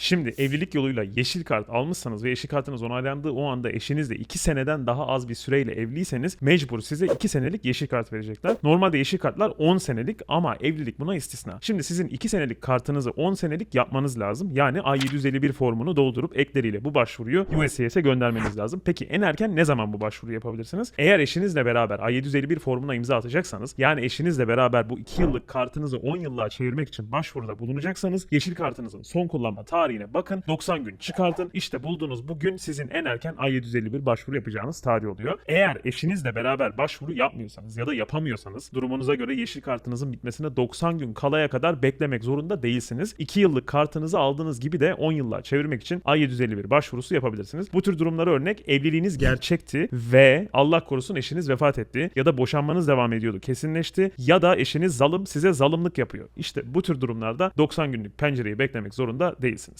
Şimdi evlilik yoluyla yeşil kart almışsanız ve yeşil kartınız onaylandığı o anda eşinizle 2 seneden daha az bir süreyle evliyseniz mecbur size 2 senelik yeşil kart verecekler. Normalde yeşil kartlar 10 senelik ama evlilik buna istisna. Şimdi sizin 2 senelik kartınızı 10 senelik yapmanız lazım. Yani A751 formunu doldurup ekleriyle bu başvuruyu USCIS'e göndermeniz lazım. Peki en erken ne zaman bu başvuruyu yapabilirsiniz? Eğer eşinizle beraber A751 formuna imza atacaksanız yani eşinizle beraber bu 2 yıllık kartınızı 10 yıllığa çevirmek için başvuruda bulunacaksanız yeşil kartınızın son kullanma tarihine bakın 90 gün çıkartın işte bulduğunuz bu gün sizin en erken A751 başvuru yapacağınız tarih oluyor. Eğer eşinizle beraber başvuru yapmıyorsanız ya da yapamıyorsanız durumunuza göre yeşil kartınızın bitmesine 90 gün kalaya kadar beklemek zorunda değilsiniz. 2 yıllık kartınızı aldığınız gibi de 10 yıllığa çevirmek için A751 başvurusu yapabilirsiniz. Bu tür durumlara örnek evliliğiniz gerçekti ve Allah korusun eşiniz vefat etti ya da boşanmanız devam ediyordu kesinleşti ya da eşiniz zalim size zalimlik yapıyor. İşte bu tür durumlarda 90 günlük pencereyi beklemek zorunda değilsiniz.